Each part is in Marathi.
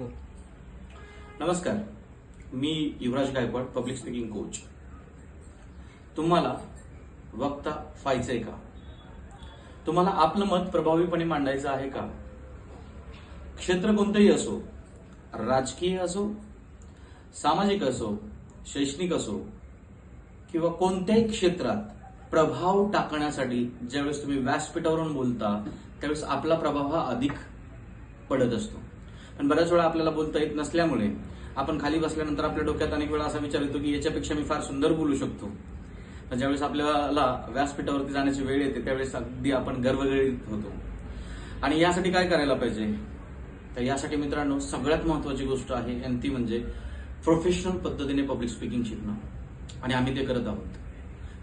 हो. नमस्कार. मी Yuvraj Gaikwad public speaking coach तुम्हाला वक्ता व्हायचंय का? तुम्हाला आपलं मत प्रभावीपणे मांडायचं आहे का? क्षेत्र कोणतंही असो राजकीय असो सामाजिक असो शैक्षणिक असो किंवा कोणत्याही क्षेत्रात प्रभाव टाकण्यासाठी ज्यावेळेस तुम्ही व्यासपीठावरून बोलता त्यावेळेस आपला प्रभाव हा अधिक पडत असतो. पण बऱ्याच वेळा आपल्याला बोलता येत नसल्यामुळे आपण खाली बसल्यानंतर आपल्या डोक्यात अनेक वेळा असा विचार येतो की याच्यापेक्षा मी फार सुंदर बोलू शकतो. ज्यावेळेस आपल्याला व्यासपीठावरती जाण्याची वेळ येते त्यावेळेस अगदी आपण गर्वगळीत होतो. आणि यासाठी काय करायला पाहिजे? तर यासाठी मित्रांनो सगळ्यात महत्वाची गोष्ट आहे आणि ती म्हणजे प्रोफेशनल पद्धतीने पब्लिक स्पीकिंग शिकणं. आणि आम्ही ते करत आहोत.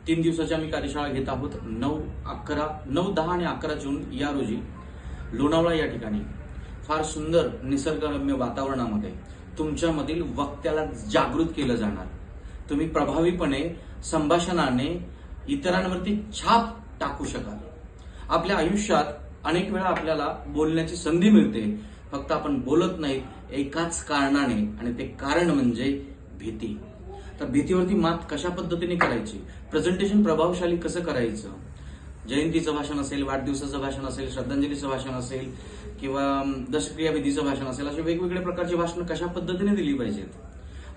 तीन दिवसाची आम्ही कार्यशाळा घेत आहोत नऊ अकरा नऊ दहा आणि अकरा जून या रोजी लोणावळा या ठिकाणी. फार सुंदर निसर्गरम्य वातावरणामध्ये तुमच्यामधील वक्त्याला जागृत केलं जाणार. तुम्ही प्रभावीपणे संभाषणाने इतरांवरती छाप टाकू शकाल. आपल्या आयुष्यात अनेक वेळा आपल्याला बोलण्याची संधी मिळते. फक्त आपण बोलत नाही एकाच कारणाने आणि ते कारण म्हणजे भीती. तर भीतीवरती मात कशा पद्धतीने करायची? प्रेझेंटेशन प्रभावशाली कसं करायचं? जयंतीचं भाषण असेल वाढदिवसाचं भाषण असेल श्रद्धांजलीचं भाषण असेल किंवा दशक्रियाविधीचं भाषण असेल असे वेगवेगळ्या प्रकारची भाषणं कशा पद्धतीने दिली पाहिजेत?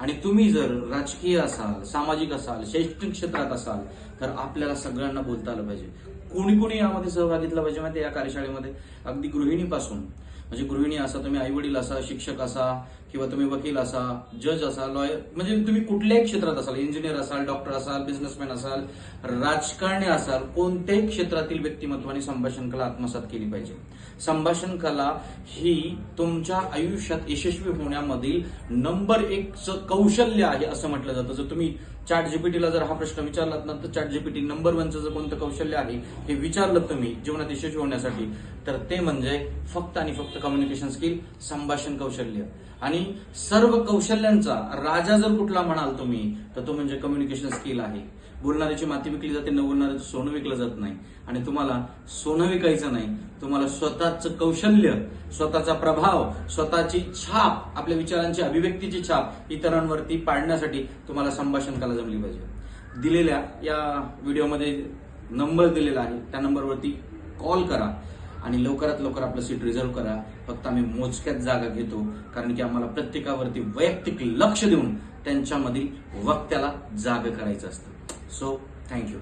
आणि तुम्ही जर राजकीय असाल सामाजिक असाल शैक्षणिक क्षेत्रात असाल तर आपल्याला सगळ्यांना बोलता आलं पाहिजे. कोणी कोणी यामध्ये सहभाग घेतला पाहिजे माहिती या कार्यशाळेमध्ये? अगदी गृहिणीपासून. म्हणजे गृहिणी असा तुम्ही आई वडील असा शिक्षक असा किंवा तुम्ही वकील असा जज असाल लॉयर म्हणजे तुम्ही कुठल्याही क्षेत्रात असाल इंजिनियर असाल डॉक्टर असाल बिझनेसमॅन असाल राजकारणी असाल कोणत्याही क्षेत्रातील व्यक्तिमत्वाने संभाषण कला आत्मसात केली पाहिजे. संभाषण कला ही तुमच्या आयुष्यात यशस्वी होण्यामधील नंबर एकचं कौशल्य आहे असं म्हटलं जातं. जर तुम्ही चॅट जीपीटीला जर हा प्रश्न विचारलात ना तर चॅट जीपीटी नंबर वनचं जर कोणतं कौशल्य आहे हे विचारलं तुम्ही जीवनात यशस्वी होण्यासाठी तर ते म्हणजे फक्त आणि फक्त कम्युनिकेशन स्किल संभाषण कौशल्य. आणि सर्व कौशल्यांचा राजा जर कुठला म्हणाल तुम्ही तर तो म्हणजे कम्युनिकेशन स्किल आहे. बोलणाऱ्याची माती विकली जाते न बोलणाऱ्याचं सोनं विकलं जात नाही. आणि तुम्हाला सोनं विकायचं नाही. तुम्हाला स्वतःचं कौशल्य स्वतःचा प्रभाव स्वतःची छाप आपल्या विचारांची अभिव्यक्तीची छाप इतरांवरती पाडण्यासाठी तुम्हाला संभाषण कला जमली पाहिजे. दिलेल्या या व्हिडिओमध्ये नंबर दिलेला आहे. त्या नंबरवरती कॉल करा. आणि लवकरात लवकर आपलं सीट रिझर्व्ह करा. फक्त आम्ही मोजक्यात जागा घेतो. कारण की आम्हाला प्रत्येकावरती वैयक्तिक लक्ष देऊन त्यांच्यामधील वक्त्याला जाग करायचं असतं. So thank you